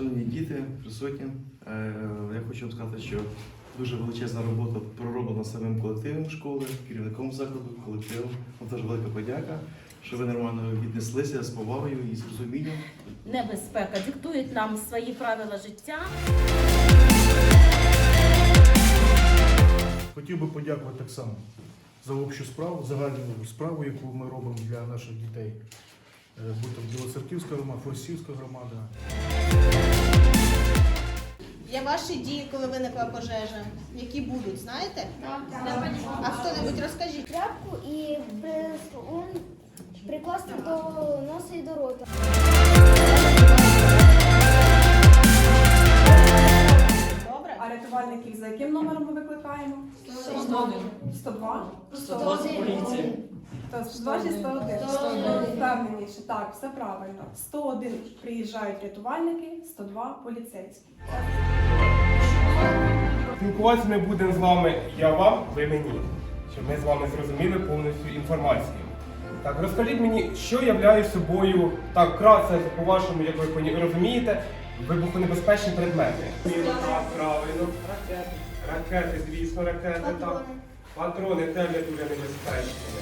Шановні діти, присутні, е, я хочу вам сказати, що дуже величезна робота пророблена самим колективом школи, керівником закладу, колективом. Вам теж велика подяка, що ви нормально віднеслися з повагою і з розумінням. Небезпека диктують нам свої правила життя. Хотів би подякувати так само за общу справу, загальну справу, яку ми робимо для наших дітей. Е, Будь то Білоцерківська громада, Форсівська громада. Є ваші дії, коли виникла пожежа, які будуть, знаєте? А хто-небудь розкажіть. тряпку і прикласти до носа і до рота. А за яким номером ми викликаємо? 102? 102 поліція. То 102 чи 101? 101. Впевненіше, так, все правильно. 101 приїжджають рятувальники, 102 поліцейські. Спілкуватися ми будемо з вами я вам, ви мені, щоб ми з вами зрозуміли повністю інформацію. Так, розкажіть мені, що являє собою, так, кратце, по-вашому, як ви поні- розумієте, вибухонебезпечні предмети. Так, правильно. Ракети. Ракети, звісно, ракети. Патрони. Патрони теж є дуже небезпечними.